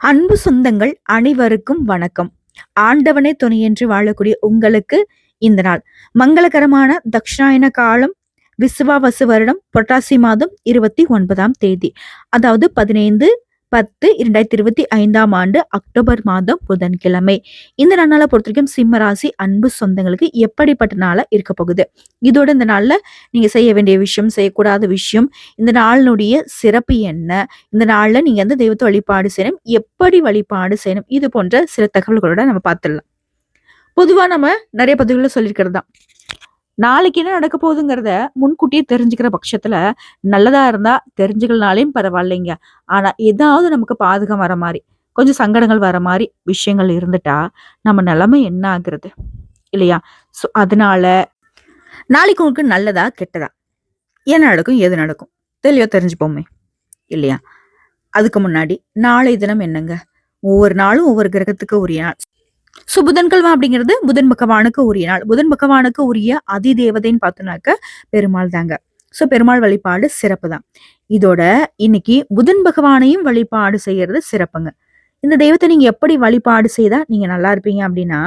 அன்பு சொந்தங்கள் அனைவருக்கும் வணக்கம். ஆண்டவனே துணையென்று வாழக்கூடிய உங்களுக்கு இந்த நாள். மங்களகரமான தக்ஷாயன காலம் விசுவாவசு வருடம் புரட்டாசி மாதம் இருபத்தி ஒன்பதாம் தேதி. அதாவது பதினைந்து பத்து இரண்டாயிரத்தி இருபத்தி ஐந்தாம் ஆண்டு அக்டோபர் மாதம் புதன்கிழமை. இந்த நாளால பொறுத்த வரைக்கும் சிம்ம ராசி அன்பு சொந்தங்களுக்கு எப்படிப்பட்ட நாளாக இருக்க போகுது? இதோட இந்த நாளில் நீங்கள் செய்ய வேண்டிய விஷயம் செய்யக்கூடாத விஷயம் இந்த நாளினுடைய சிறப்பு என்ன? இந்த நாளில் நீங்கள் வந்து தெய்வத்தை வழிபாடு செய்யணும். எப்படி வழிபாடு செய்யணும்? இது போன்ற சில தகவல்களோட நம்ம பார்த்துடலாம். பொதுவாக நம்ம நிறைய பதிவுகளை சொல்லியிருக்கிறது தான் நாளைக்கு என்ன நடக்க போகுதுங்கிறத முன்கூட்டியே தெரிஞ்சுக்கிற பட்சத்துல நல்லதா இருந்தா தெரிஞ்சுக்கலனாலையும் பரவாயில்லைங்க. ஆனா ஏதாவது நமக்கு பாதகம் வர மாதிரி கொஞ்சம் சங்கடங்கள் வர மாதிரி விஷயங்கள் இருந்துட்டா நம்ம நிலைமை என்ன ஆகுறது? இல்லையா? ஸோ அதனால நாளைக்கு உங்களுக்கு நல்லதா கெட்டதா? என்ன நடக்கும் எது நடக்கும்? தெளிவாக தெரிஞ்சுப்போமே. இல்லையா? அதுக்கு முன்னாடி நாளை தினம் என்னங்க? ஒவ்வொரு நாளும் ஒவ்வொரு கிரகத்துக்கு உரிய நாள். ஸோ புதன்கிழமை அப்படிங்கிறது புதன் பகவானுக்கு உரிய நாள். புதன் பகவானுக்கு உரிய அதி தேவதைன்னு பார்த்தோம்னாக்க பெருமாள் தாங்க. ஸோ பெருமாள் வழிபாடு சிறப்பு தான். இதோட இன்னைக்கு புதன் பகவானையும் வழிபாடு செய்யறது சிறப்புங்க. இந்த தெய்வத்தை நீங்க எப்படி வழிபாடு செய்தா நீங்க நல்லா இருப்பீங்க அப்படின்னா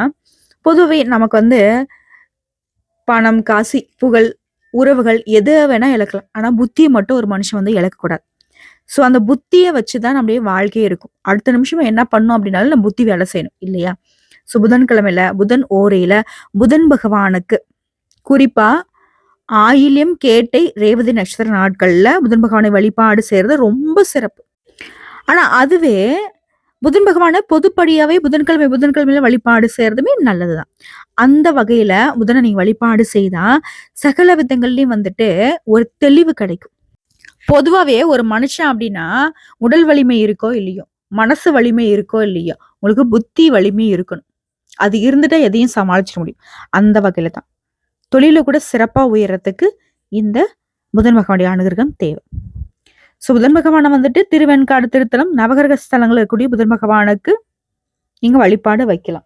பொதுவே நமக்கு வந்து பணம் காசி புகழ் உறவுகள் எது வேணா இழக்கலாம். ஆனா புத்தியை மட்டும் ஒரு மனுஷன் வந்து இழக்கக்கூடாது. ஸோ அந்த புத்தியை வச்சுதான் நம்முடைய வாழ்க்கையே இருக்கும். அடுத்த நிமிஷம் என்ன பண்ணும் அப்படின்னாலும் நம்ம புத்தி வேலை செய்யணும் இல்லையா? ஸோ புதன்கிழமையில புதன் ஓரையில புதன் பகவானுக்கு குறிப்பா ஆயில்யம் கேட்டை ரேவதி நட்சத்திர நாட்கள்ல புதன் பகவானை வழிபாடு செய்யறது ரொம்ப சிறப்பு. ஆனா அதுவே புதன் பகவானை பொதுப்படியாவே புதன்கிழமை புதன்கிழமையில வழிபாடு செய்யறதுமே நல்லதுதான். அந்த வகையில புதனை நீங்க வழிபாடு செய்தா சகல விதங்கள்லயும் வந்துட்டு ஒரு தெளிவு கிடைக்கும். பொதுவாவே ஒரு மனுஷன் அப்படின்னா உடல் வலிமை இருக்கோ இல்லையோ மனசு வலிமை இருக்கோ இல்லையோ உங்களுக்கு புத்தி வலிமை இருக்கணும். அது இருந்துட்டா எதையும் சமாளிச்சிட முடியும். அந்த வகையில தான் தொழிலில் கூட சிறப்பாக உயர்றதுக்கு இந்த புதன் பகவானுடைய அனுகிரகம் தேவை. ஸோ புதன் பகவானை வந்துட்டு திருவெண்காடு திருத்தலம் நவகிரக ஸ்தலங்கள் இருக்கக்கூடிய புதன் பகவானுக்கு நீங்கள் வழிபாடு வைக்கலாம்.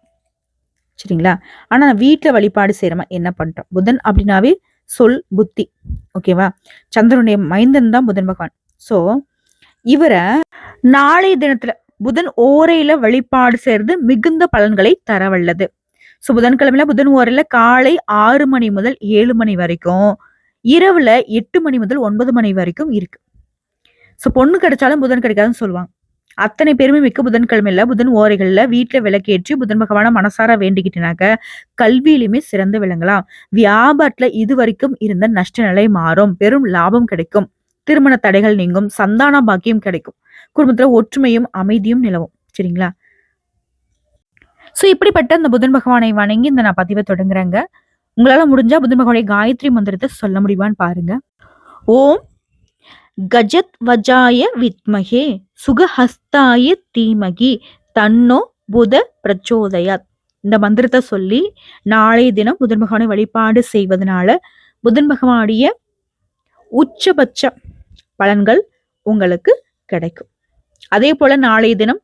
சரிங்களா? ஆனால் நான் வீட்டில் வழிபாடு செய்கிறமா என்ன பண்ணுறோம் புதன் அப்படின்னாவே சொல் புத்தி. ஓகேவா சந்திரனுடைய மைந்தன் தான் புதன் பகவான். ஸோ இவரை நாளைய தினத்துல புதன் ஓரையில வழிபாடு செய்யறது மிகுந்த பலன்களை தரவல்லது. ஸோ புதன்கிழமையில புதன் ஓரையில காலை ஆறு மணி முதல் ஏழு மணி வரைக்கும் இரவுல எட்டு மணி முதல் ஒன்பது மணி வரைக்கும் இருக்கு. ஸோ பொண்ணு கிடைச்சாலும் புதன் கிடைக்காதுன்னு சொல்லுவாங்க. அத்தனை பேருமே மிக்க புதன்கிழமையில புதன் ஓரைகள்ல வீட்டுல விளக்கேற்றி புதன் பகவான மனசார வேண்டிக்கிட்டனாக்க கல்வியிலுமே சிறந்து விளங்கலாம். வியாபாரத்துல இது வரைக்கும் இருந்த நஷ்ட நிலை மாறும். பெரும் லாபம் கிடைக்கும். திருமண தடைகள் நீங்கும் சந்தான பாக்கியம் கிடைக்கும். குடும்பத்துல ஒற்றுமையும் அமைதியும் நிலவும். சரிங்களா? ஸோ இப்படிப்பட்ட அந்த புதன் பகவானை வணங்கி இந்த நான் பதிவை தொடங்குறேங்க. உங்களால முடிஞ்சா புதன் பகவானுடைய காயத்ரி மந்திரத்தை சொல்ல முடியுமான்னு பாருங்க. ஓம் கஜத் வஜாய வித்மகே சுகஹஸ்தாய தீமகி தன்னோ புத பிரச்சோதயாத். இந்த மந்திரத்தை சொல்லி நாளைய தினம் புதன் பகவானை வழிபாடு செய்வதனால புதன் பகவானுடைய உச்சபட்ச பலன்கள் உங்களுக்கு கிடைக்கும். அதே போல நாளைய தினம்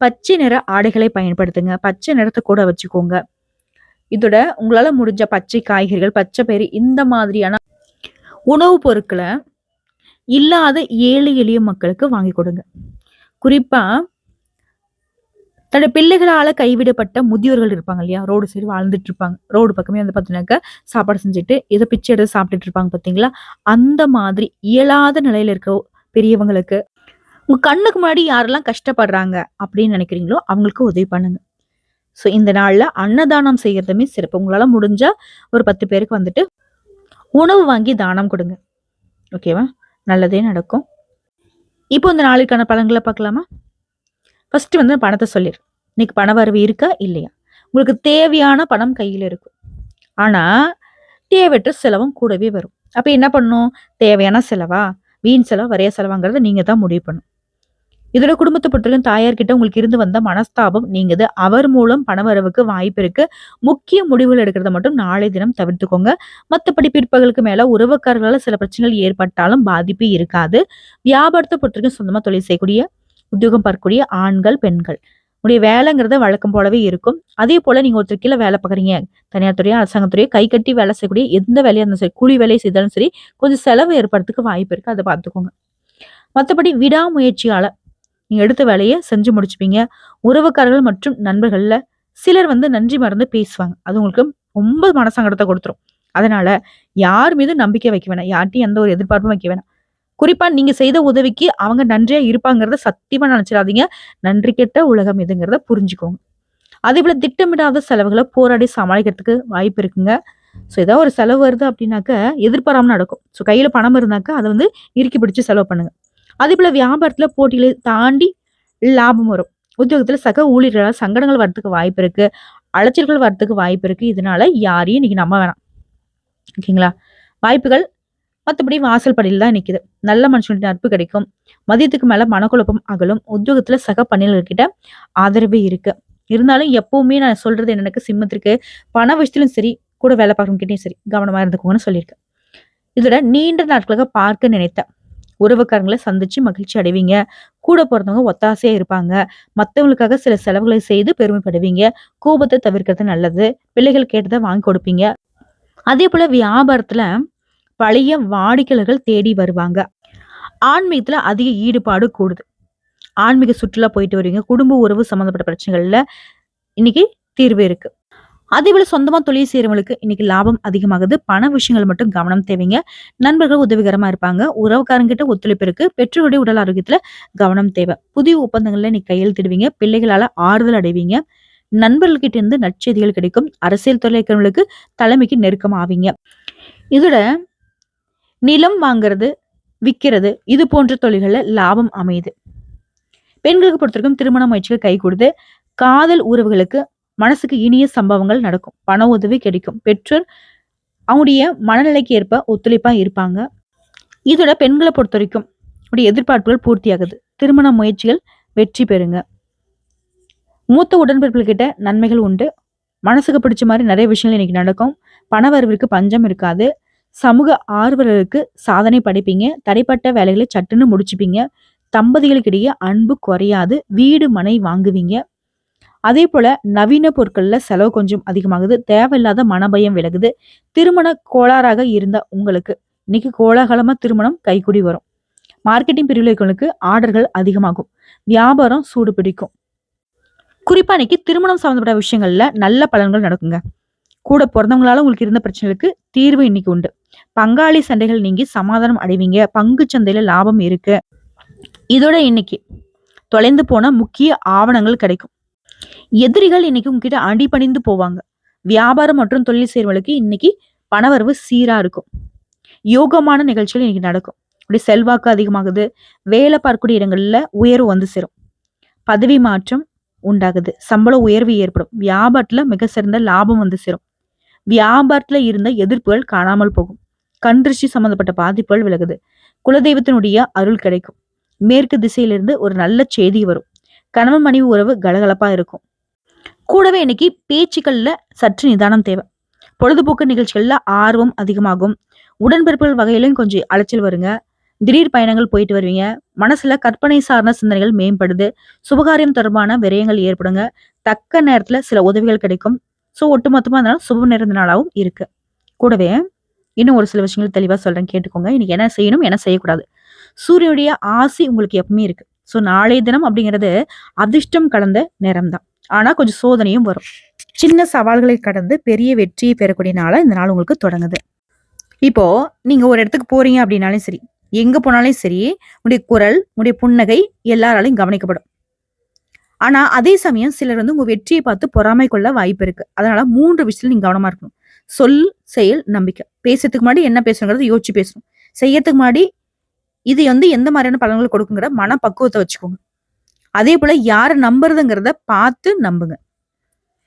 பச்சை நிற ஆடைகளை பயன்படுத்துங்க. பச்சை நிறத்தை கூட வச்சுக்கோங்க. இதோட உங்களால முடிஞ்ச பச்சை காய்கறிகள் பச்சை பயிர் இந்த மாதிரியான உணவுப் பொருட்களை இல்லாத ஏழை எளிய மக்களுக்கு வாங்கி கொடுங்க. குறிப்பா தன்னோட பிள்ளைகளால கைவிடப்பட்ட முதியோர்கள் இருப்பாங்க இல்லையா? ரோடு சைடு வாழ்ந்துட்டு இருப்பாங்க. ரோடு பக்கமே வந்து பார்த்தீங்கன்னாக்கா சாப்பாடு செஞ்சுட்டு ஏதோ பிச்சை எடுத்து சாப்பிட்டுட்டு இருப்பாங்க பார்த்தீங்களா அந்த மாதிரி இயலாத நிலையில இருக்க பெரியவங்களுக்கு உங்க கண்ணுக்கு முன்னாடி யாரெல்லாம் கஷ்டப்படுறாங்க அப்படின்னு நினைக்கிறீங்களோ அவங்களுக்கு உதவி பண்ணுங்க. ஸோ இந்த நாளில் அன்னதானம் செய்கிறதுமே சிறப்பு. உங்களால் முடிஞ்சால் ஒரு பத்து பேருக்கு வந்துட்டு உணவு வாங்கி தானம் கொடுங்க. ஓகேவா நல்லதே நடக்கும். இப்போ இந்த நாளுக்கான பலன்களை பார்க்கலாமா? ஃபஸ்ட்டு வந்து பணத்தை சொல்லிடு. இன்னைக்கு பண வரவு இருக்கா? இல்லையா. உங்களுக்கு தேவையான பணம் கையில் இருக்கும். ஆனா தேவையற்ற செலவும் கூடவே வரும். அப்ப என்ன பண்ணும்? தேவையான செலவா? வீண் செலவு? வரைய செலவாங்கிறத நீங்க தான் முடிவு பண்ணும் இதோட குடும்பத்தை பொறுத்தவரைக்கும் தாயார்கிட்ட உங்களுக்கு இருந்து வந்த மனஸ்தாபம் நீங்குது. அவர் மூலம் பணவரவுக்கு வாய்ப்பு இருக்கு. முக்கிய முடிவுகள் எடுக்கிறத மட்டும் நாளை தினம் தவிர்த்துக்கோங்க. மற்றபடி பிற்பகலுக்கு மேல உறவுக்காரர்களால் சில பிரச்சனைகள் ஏற்பட்டாலும் பாதிப்பு இருக்காது. வியாபாரத்தை பொறுத்தவரைக்கும் சொந்தமாக தொழில் செய்யக்கூடிய உத்தியோகம் பார்க்கக்கூடிய ஆண்கள் பெண்கள். உடைய வேலைங்கிறது வழக்கம் போலவே இருக்கும். அதே போல நீங்க ஒருத்தர் கீழே வேலை பார்க்குறீங்க தனியார் துறையோ அரசாங்கத்துறையோ கை கட்டி வேலை செய்யக்கூடிய எந்த வேலையா இருந்தாலும் சரி கூலி வேலையை செய்தாலும் சரி கொஞ்சம் செலவு ஏற்படுறதுக்கு வாய்ப்பு இருக்கு. அதை பார்த்துக்கோங்க. மற்றபடி விடாமுயற்சியால நீங்க எடுத்த வேலையை செஞ்சு முடிச்சுப்பீங்க. உறவுக்காரர்கள் மற்றும் நண்பர்கள்ல சிலர் வந்து நன்றி மறந்து பேசுவாங்க. அது உங்களுக்கு ரொம்ப மனசங்கடத்தை கொடுத்துரும். அதனால யார் மீது நம்பிக்கை வைக்க வேணாம். யார்ட்டையும் எந்த ஒரு எதிர்பார்ப்பும் வைக்க வேணாம். குறிப்பா நீங்க செய்த உதவிக்கு அவங்க நன்றியா இருப்பாங்கிறத சத்தியமா நினைச்சிடாதீங்க. நன்றி கெட்ட உலகம் இதுங்கிறத புரிஞ்சுக்கோங்க. அதே போல திட்டமிடாத செலவுகளை போராடி சமாளிக்கிறதுக்கு வாய்ப்பு இருக்குங்க. ஸோ ஏதாவது ஒரு செலவு வருது அப்படின்னாக்க எதிர்பாராம நடக்கும். ஸோ கையில பணம் இருந்தாக்கா அதை வந்து இறுக்கி பிடிச்சு செலவு பண்ணுங்க. அதே போல வியாபாரத்துல போட்டிகளை தாண்டி லாபம் வரும். உத்தியோகத்துல சக ஊழியர்களால் சங்கடங்கள் வரத்துக்கு வாய்ப்பு இருக்கு. அலைச்சல்கள் வரத்துக்கு வாய்ப்பு இருக்கு. இதனால யாரையும் இன்னைக்கு நம்ப வேணாம். ஓகேங்களா? வாய்ப்புகள் மற்றபடி வாசல் படியில் தான் நிக்குது. நல்ல மனுஷனுடைய நட்பு கிடைக்கும். மதியத்துக்கு மேலே மனக்குழப்பம் அகலும். உத்தியோகத்தில் சக பணியாளர்கிட்ட ஆதரவு இருக்கு. இருந்தாலும் எப்பவுமே நான் சொல்றது என்னக்கு சிம்மத்திற்கு பண விஷயத்திலும் சரி கூட வேலை பார்க்கறவங்கிட்டையும் சரி கவனமாக இருந்துக்கோங்கன்னு சொல்லியிருக்கேன் இதோட நீண்ட நாட்களாக பார்க்க நினைத்த உறவுக்காரங்களை சந்திச்சு மகிழ்ச்சி அடைவீங்க. கூட பிறந்தவங்க ஒத்தாசையா இருப்பாங்க. மற்றவங்களுக்காக சில செலவுகளை செய்து பெருமைப்படுவீங்க. கோபத்தை தவிர்க்கிறது நல்லது. பிள்ளைகள் கேட்டதை வாங்கி கொடுப்பீங்க. அதே போல வியாபாரத்துல பழைய வாடிக்கையாளர்கள் தேடி வருவாங்க. ஆன்மீகத்தில் அதிக ஈடுபாடு கூடுது. ஆன்மீக சுற்றுலா போயிட்டு வருவீங்க. குடும்ப உறவு சம்மந்தப்பட்ட பிரச்சனைகளில் இன்னைக்கு தீர்வு இருக்கு. அதே போல சொந்தமாக தொழில் செய்கிறவங்களுக்கு இன்னைக்கு லாபம் அதிகமாகுது. பண விஷயங்கள் மட்டும் கவனம் தேவைங்க. நண்பர்கள் உதவிகரமாக இருப்பாங்க. உறவுக்காரங்கிட்ட ஒத்துழைப்பு இருக்கு. பெற்றோருடைய உடல் ஆரோக்கியத்தில் கவனம் தேவை. புதிய ஒப்பந்தங்களில் நீ கையெழுத்திடுவீங்க பிள்ளைகளால் ஆறுதல் அடைவீங்க. நண்பர்கள்கிட்ட இருந்து நற்செய்திகள் கிடைக்கும். அரசியல் துறை இருக்கிறவங்களுக்கு தலைமைக்கு நெருக்கம் ஆவீங்க. இதோட நிலம் வாங்குறது விற்கிறது இது போன்ற தொழில்களில் லாபம் அமையுது. பெண்களுக்கு பொறுத்தவரைக்கும் திருமண முயற்சிகள் கை கொடுத்து காதல் உறவுகளுக்கு மனசுக்கு இனிய சம்பவங்கள் நடக்கும். பண உதவி கிடைக்கும். பெற்றோர் அவங்களுடைய மனநிலைக்கு ஏற்ப ஒத்துழைப்பாக இருப்பாங்க. இதோட பெண்களை பொறுத்த வரைக்கும் உடைய எதிர்பார்ப்புகள் பூர்த்தியாகுது. திருமண முயற்சிகள் வெற்றி பெறுங்க. மூத்த உடன்பிறப்புகிட்ட நன்மைகள் உண்டு. மனசுக்கு பிடிச்ச மாதிரி நிறைய விஷயங்கள் இன்னைக்கு நடக்கும். பண வரவிற்கு பஞ்சம் இருக்காது. சமூக ஆர்வலருக்கு சாதனை படைப்பீங்க. தடைப்பட்ட வேலைகளை சட்டுன்னு முடிச்சுப்பீங்க. தம்பதிகளுக்கிடையே அன்பு குறையாது. வீடு மனை வாங்குவீங்க. அதே போல நவீன பொருட்கள்ல செலவு கொஞ்சம் அதிகமாகுது. தேவையில்லாத மனபயம் விலகுது. திருமண கோளாறாக இருந்த உங்களுக்கு இன்னைக்கு கோலாகலமா திருமணம் கைக்குடி வரும். மார்க்கெட்டிங் பிரிவில் ஆர்டர்கள் அதிகமாகும். வியாபாரம் சூடு பிடிக்கும். குறிப்பா இன்னைக்கு திருமணம் சம்மந்தப்பட்ட விஷயங்கள்ல நல்ல பலன்கள் நடக்குங்க. கூட பிறந்தவங்களால உங்களுக்கு இருந்த பிரச்சனைகளுக்கு தீர்வு இன்னைக்கு உண்டு. பங்காளி சண்டைகள் நீங்கி சமாதானம் அடைவீங்க. பங்கு சந்தையில லாபம் இருக்கு. இதோட இன்னைக்கு தொலைந்து போன முக்கிய ஆவணங்கள் கிடைக்கும். எதிரிகள் இன்னைக்கு உங்ககிட்ட அடிபணிந்து போவாங்க. வியாபாரம் மற்றும் தொழில் செய்வர்களுக்கு இன்னைக்கு பணவரவு சீரா இருக்கும். யோகமான நிகழ்ச்சிகள் இன்னைக்கு நடக்கும். அப்படி செல்வாக்கு அதிகமாகுது. வேலை பார்க்கக்கூடிய இடங்கள்ல உயர்வு வந்து சேரும். பதவி மாற்றம் உண்டாகுது. சம்பள உயர்வு ஏற்படும். வியாபாரத்துல மிக சிறந்த லாபம் வந்து சேரும். வியாபாரத்துல இருந்த எதிர்ப்புகள் காணாமல் போகும். கண்திருஷ்டி சம்பந்தப்பட்ட பாதிப்புகள் விலகுது. குலதெய்வத்தினுடைய அருள் கிடைக்கும். மேற்கு திசையிலிருந்து ஒரு நல்ல செய்தி வரும். கணவன் மனைவி உறவு கலகலப்பா இருக்கும். கூடவே இன்னைக்கு பேச்சுக்கள்ல சற்று நிதானம் தேவை. பொழுதுபோக்கு நிகழ்ச்சிகள்ல ஆர்வம் அதிகமாகும். உடன்பிறப்புகள் வகையிலும் கொஞ்சம் அலைச்சல் வருங்க. திடீர் பயணங்கள் போயிட்டு வருவீங்க. மனசுல கற்பனை சார்ந்த சிந்தனைகள் மேம்படுது. சுபகாரியம் தொடர்பான விரயங்கள் ஏற்படுங்க. தக்க நேரத்துல சில உதவிகள் கிடைக்கும். ஸோ ஒட்டுமொத்தமா அதனால சுப நிறைந்த நாளாகவும் இருக்கு. கூடவே இன்னும் ஒரு சில விஷயங்கள் தெளிவாக சொல்கிறேன் கேட்டுக்கோங்க. இன்னைக்கு என்ன செய்யணும் என்ன செய்யக்கூடாது. சூரியனுடைய ஆசி உங்களுக்கு எப்பவுமே இருக்குது ஸோ நாளைய தினம் அப்படிங்கிறது அதிர்ஷ்டம் கலந்த நேரம் தான் ஆனால் கொஞ்சம் சோதனையும் வரும். சின்ன சவால்களை கடந்து பெரிய வெற்றியை பெறக்கூடிய நாளாக இந்த நாள் உங்களுக்கு தொடங்குது. இப்போ நீங்கள் ஒரு இடத்துக்கு போகிறீங்க அப்படின்னாலும் சரி எங்க போனாலும் சரி உடைய குரல் உடைய புன்னகை எல்லாராலையும் கவனிக்கப்படும். ஆனா அதே சமயம் சிலர் வந்து உங்க வெற்றியை பார்த்து பொறாமை கொள்ள வாய்ப்பு இருக்கு. அதனால மூன்று விஷயத்துல நீங்க கவனமா இருக்கணும். சொல் செயல் நம்பிக்கை. பேசுறதுக்கு முன்னாடி என்ன பேசணுங்கிறது யோசிச்சு பேசணும். செய்யறதுக்கு முன்னாடி இது வந்து எந்த மாதிரியான பலன்கள் கொடுக்குங்கிற மன பக்குவத்தை வச்சுக்கோங்க. அதே போல யாரை நம்புறதுங்கிறத பார்த்து நம்புங்க.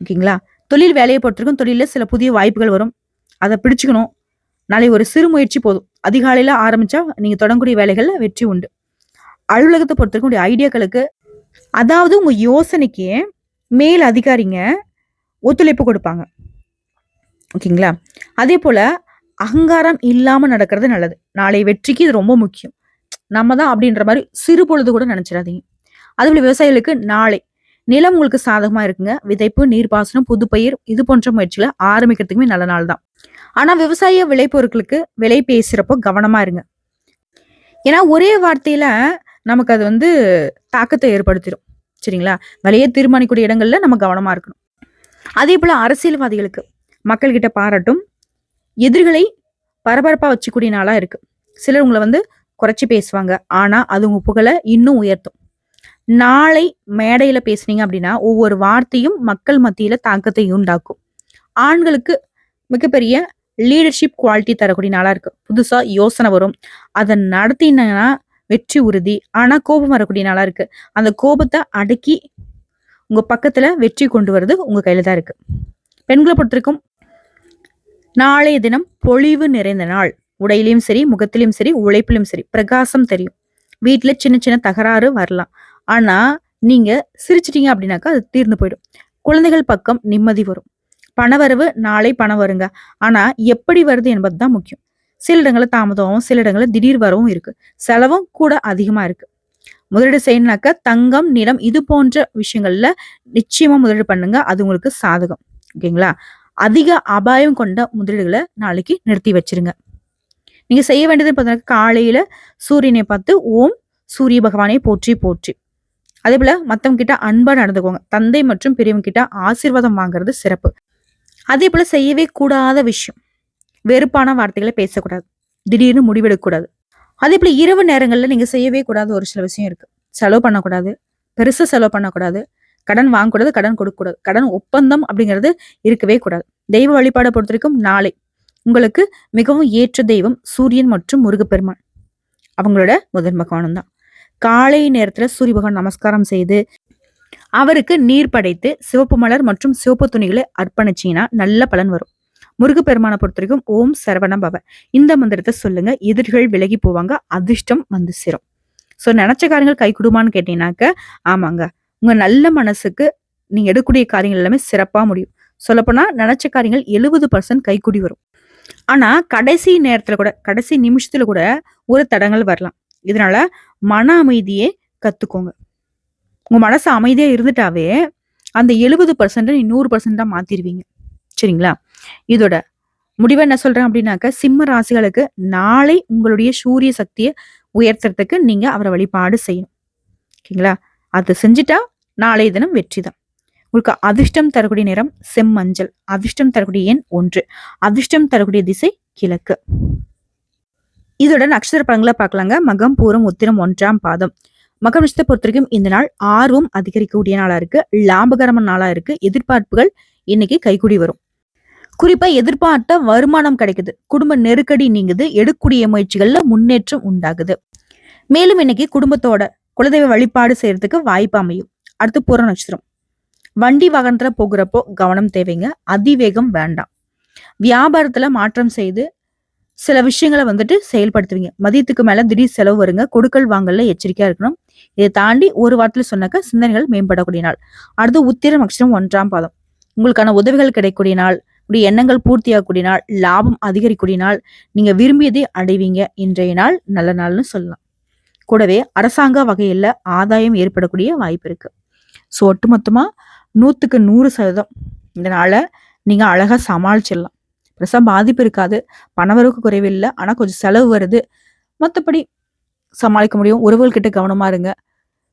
ஓகேங்களா? தொழில் வேலையை பொறுத்திருக்கும் தொழிலில் சில புதிய வாய்ப்புகள் வரும். அதை பிடிச்சுக்கணும். நாளை ஒரு சிறு முயற்சி போதும். அதிகாலையில் ஆரம்பிச்சா நீங்கள் தொடங்கக்கூடிய வேலைகளில் வெற்றி உண்டு. அலுவலகத்தை பொறுத்திருக்கும் ஐடியாக்களுக்கு அதாவது உங்கள் யோசனைக்கு மேல் அதிகாரிங்க ஒத்துழைப்பு கொடுப்பாங்க. ஓகேங்களா? அதே போல அகங்காரம் இல்லாமல் நடக்கிறது நல்லது. நாளை வெற்றிக்கு இது ரொம்ப முக்கியம். நம்ம தான் அப்படின்ற மாதிரி சிறு பொழுது கூட நினச்சிடாதீங்க. அதுபோல் விவசாயிகளுக்கு நாளை நிலம் உங்களுக்கு சாதகமாக இருக்குங்க. விதைப்பு நீர்ப்பாசனம் புதுப்பயிர் இது போன்ற முயற்சிகளை ஆரம்பிக்கிறதுக்குமே நல்ல நாள் தான். ஆனால் விவசாய விளைபொருட்களுக்கு விலை பேசுகிறப்போ கவனமாக இருங்க. ஏன்னா ஒரே வார்த்தையில் நமக்கு அது வந்து தாக்கத்தை ஏற்படுத்திடும் சரிங்களா? விலையை தீர்மானிக்கூடிய இடங்கள்ல நம்ம கவனமாக இருக்கணும். அதே போல் அரசியல்வாதிகளுக்கு மக்கள்கிட்ட பாராட்டும் எதிர்களை பரபரப்பாக வச்சுக்கூடிய நாளாக இருக்குது சிலர் உங்களை வந்து குறைச்சி பேசுவாங்க. ஆனால் அது உங்கள் புகழை இன்னும் உயர்த்தும். நாளை மேடையில் பேசுனீங்க அப்படின்னா ஒவ்வொரு வார்த்தையும் மக்கள் மத்தியில் தாக்கத்தை உண்டாக்கும். ஆண்களுக்கு மிகப்பெரிய லீடர்ஷிப் குவாலிட்டி தரக்கூடிய நாளாக இருக்குது புதுசாக யோசனை வரும். அதை நடத்தினா வெற்றி உறுதி. ஆனால் கோபம் வரக்கூடிய நாளாக இருக்குது அந்த கோபத்தை அடக்கி உங்கள் பக்கத்தில் வெற்றி கொண்டு வர்றது உங்கள் கையில் தான் இருக்குது பெண்களை பொறுத்திருக்கும் நாளைய தினம் பொழிவு நிறைந்த நாள். உடையிலையும் சரி முகத்திலையும் சரி உழைப்பிலும் சரி பிரகாசம் தெரியும். வீட்டுல சின்ன சின்ன தகராறு வரலாம். ஆனா நீங்க சிரிச்சிட்டீங்க அப்படின்னாக்கா அது தீர்ந்து போயிடும். குழந்தைகள் பக்கம் நிம்மதி வரும். பணவரவு நாளை பணம் வருங்க. ஆனா எப்படி வருது என்பது தான் முக்கியம். சில இடங்களில் தாமதமாகவும் சில இடங்களில் திடீர் வரவும் இருக்கு. செலவும் கூட அதிகமா இருக்கு. முதலீடு செய்யணுனாக்க தங்கம் நிலம் இது போன்ற விஷயங்கள்ல நிச்சயமா முதலீடு பண்ணுங்க. அது உங்களுக்கு சாதகம். ஓகேங்களா? அதிக அபாயம் கொண்ட முதலீடுகளை நாளைக்கு நிறுத்தி வச்சிருங்க. நீங்க செய்ய வேண்டியது பார்த்தீங்கன்னா காலையில சூரியனை பார்த்து ஓம் சூரிய பகவானை போற்றி போற்றி. அதே போல மத்தவங்க கிட்ட அன்பா நடந்துக்கோங்க. தந்தை மற்றும் பெரியவங்க கிட்ட ஆசீர்வாதம் வாங்குறது சிறப்பு. அதே போல செய்யவே கூடாத விஷயம். வெறுப்பான வார்த்தைகளை பேசக்கூடாது. திடீர்னு முடிவெடுக்கக்கூடாது. அதே போல இரவு நேரங்களில் நீங்க செய்யவே கூடாத ஒரு சில விஷயம் இருக்கு. செலவு பண்ணக்கூடாது. பெருசா செலவு பண்ணக்கூடாது. கடன் வாங்கக்கூடாது கடன் கொடுக்கக்கூடாது. கடன் ஒப்பந்தம் அப்படிங்கிறது இருக்கவே கூடாது. தெய்வ வழிபாடை பொறுத்த வரைக்கும் நாளை உங்களுக்கு மிகவும் ஏற்ற தெய்வம் சூரியன் மற்றும் முருகப்பெருமான். அவங்களோட முதன் பகவானும் தான். காலை நேரத்துல சூரிய பகவான் நமஸ்காரம் செய்து அவருக்கு நீர் படைத்து சிவப்பு மலர் மற்றும் சிவப்பு துணிகளை அர்ப்பணிச்சீங்கன்னா நல்ல பலன் வரும். முருகப்பெருமானை பொறுத்த வரைக்கும் ஓம் சரவண பவ இந்த மந்திரத்தை சொல்லுங்க. எதிர்கள் விலகி போவாங்க. அதிர்ஷ்டம் வந்து சேரும். ஸோ நினைச்ச காரியங்கள் கை கொடுமான்னு கேட்டீங்கன்னாக்க ஆமாங்க. உங்கள் நல்ல மனசுக்கு நீங்க எடுக்கக்கூடிய காரியங்கள் எல்லாமே சிறப்பாக முடியும். சொல்லப்போனால் நினச்ச காரியங்கள் எழுபது பர்சன்ட் கைக்கூடி வரும். ஆனால் கடைசி நேரத்தில் கூட கடைசி நிமிஷத்தில் கூட ஒரு தடங்கள் வரலாம். இதனால மன அமைதியே கத்துக்கோங்க. உங்க மனசு அமைதியாக இருந்துட்டாவே அந்த எழுபது பர்சன்ட்டை நீ நூறு பர்சன்டா மாற்றிடுவீங்க சரிங்களா? இதோட முடிவை என்ன சொல்றேன் அப்படின்னாக்க சிம்ம ராசிகளுக்கு நாளை உங்களுடைய சூரிய சக்தியை உயர்த்துறதுக்கு நீங்கள் அவரை வழிபாடு செய்யணும். ஓகேங்களா? அது செஞ்சுட்டா நாளைய தினம் வெற்றி தான். உங்களுக்கு அதிர்ஷ்டம் தரக்கூடிய நிறம் செம்மஞ்சள். அதிர்ஷ்டம் தரக்கூடிய எண் ஒன்று. அதிர்ஷ்டம் தரக்கூடிய திசை கிழக்கு. இதோட நட்சத்திர பலன்களை பார்க்கலாங்க. மகம் பூரம் உத்திரம் ஒன்றாம் பாதம். மகம் நட்சத்திரத்தை பொறுத்த வரைக்கும் இந்த நாள் ஆர்வம் அதிகரிக்கக்கூடிய நாளா இருக்கு. லாபகரமான நாளா இருக்கு. எதிர்பார்ப்புகள் இன்னைக்கு கைகூடி வரும். குறிப்பா எதிர்பார்த்த வருமானம் கிடைக்குது. குடும்ப நெருக்கடி நீங்குது. எடுக்கூடிய முயற்சிகள்ல முன்னேற்றம் உண்டாகுது. மேலும் இன்னைக்கு குடும்பத்தோட குலதெய்வ வழிபாடு செய்யறதுக்கு வாய்ப்பு அமையும். அடுத்து பூர நட்சத்திரம். வண்டி வாகனத்துல போகிறப்போ கவனம் தேவைங்க. அதிவேகம் வேண்டாம். வியாபாரத்துல மாற்றம் செய்து சில விஷயங்களை வந்துட்டு செயல்படுத்துவீங்க. மதியத்துக்கு மேல திடீர் செலவு வருங்க. கொடுக்கல் வாங்கல எச்சரிக்கையா இருக்கணும். இதை தாண்டி ஒரு வாரத்துல சொன்னாக்க சிந்தனைகள் மேம்படக்கூடிய நாள். அடுத்து உத்திரம் அக்ஷரம் ஒன்றாம் பாதம். உங்களுக்கான உதவிகள் கிடைக்கக்கூடிய நாள். உடைய எண்ணங்கள் பூர்த்தியாகக்கூடிய நாள். லாபம் அதிகரிக்கக்கூடிய நாள். நீங்க விரும்பியதை அடைவீங்க. இன்றைய நாள் நல்ல நாள்னு சொல்லலாம். கூடவே அரசாங்க வகையில் ஆதாயம் ஏற்படக்கூடிய வாய்ப்பு இருக்கு. ஸோ ஒட்டுமொத்தமாக நூற்றுக்கு நூறு சதவீதம் இதனால் நீங்கள் அழகாக சமாளிச்சிடலாம். பெருசாக பாதிப்பு இருக்காது. பணவரவுக்கு குறைவில்லை ஆனால் கொஞ்சம் செலவு வருது. மற்றபடி சமாளிக்க முடியும். உறவுகள்கிட்ட கவனமாக இருங்க.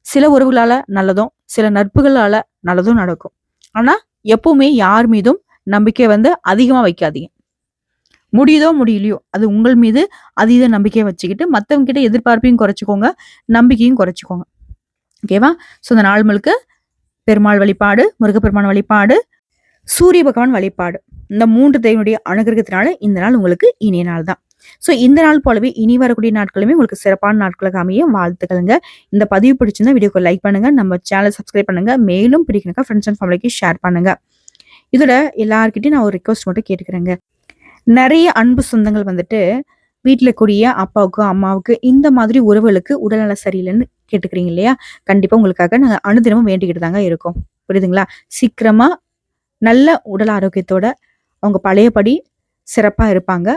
சில உறவுகளால் நல்லதும் சில நட்புகளால் நல்லதும் நடக்கும். ஆனால் எப்பவுமே யார் மீதும் நம்பிக்கை வந்து அதிகமாக வைக்காதீங்க. முடியுதோ முடியலையோ அது உங்கள் மீது அதீத நம்பிக்கையை வச்சுக்கிட்டு மற்றவங்க கிட்ட எதிர்பார்ப்பையும் குறைச்சிக்கோங்க நம்பிக்கையும் குறைச்சிக்கோங்க. ஓகேவா ஸோ இந்த நாள் முழுக்க பெருமாள் வழிபாடு முருகப்பெருமான் வழிபாடு சூரிய பகவான் வழிபாடு. இந்த மூன்று தெய்வனுடைய அனுகிரகத்தினால இந்த நாள் உங்களுக்கு இனிய நாள் தான். ஸோ இந்த நாள் போலவே இனி வரக்கூடிய நாட்களுமே உங்களுக்கு சிறப்பான நாட்களாக அமைய வாழ்த்துக்களுங்க. இந்த பதிவு பிடிச்சிருந்தா வீடியோக்கு லைக் பண்ணுங்க நம்ம சேனல் சப்ஸ்கிரைப் பண்ணுங்க மேலும் பிடிக்கணுக்கா ஃப்ரெண்ட்ஸ் அண்ட் ஃபேமிலிக்கு ஷேர் பண்ணுங்க. இதோட எல்லாருக்கிட்டையும் நான் ஒரு ரிக்வஸ்ட் மட்டும் கேட்டுக்கிறேங்க. நிறைய அன்பு சொந்தங்கள் வந்துட்டு வீட்டில் கூடிய அப்பாவுக்கு அம்மாவுக்கு இந்த மாதிரி உறவுகளுக்கு உடல்நல சரியில்லைன்னு கேட்டுக்கிறீங்க இல்லையா? கண்டிப்பாக உங்களுக்காக நாங்கள் அனுதினமும் வேண்டிக்கிட்டு தாங்க இருக்கோம். புரியுதுங்களா? சீக்கிரமாக நல்ல உடல் ஆரோக்கியத்தோட அவங்க பழையபடி சிறப்பாக இருப்பாங்க.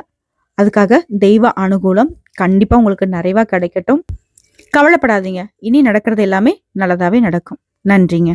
அதுக்காக தெய்வ அனுகூலம் கண்டிப்பாக உங்களுக்கு நிறைவாக கிடைக்கட்டும். கவலைப்படாதீங்க. இனி நடக்கிறது எல்லாமே நல்லதாகவே நடக்கும். நன்றிங்க.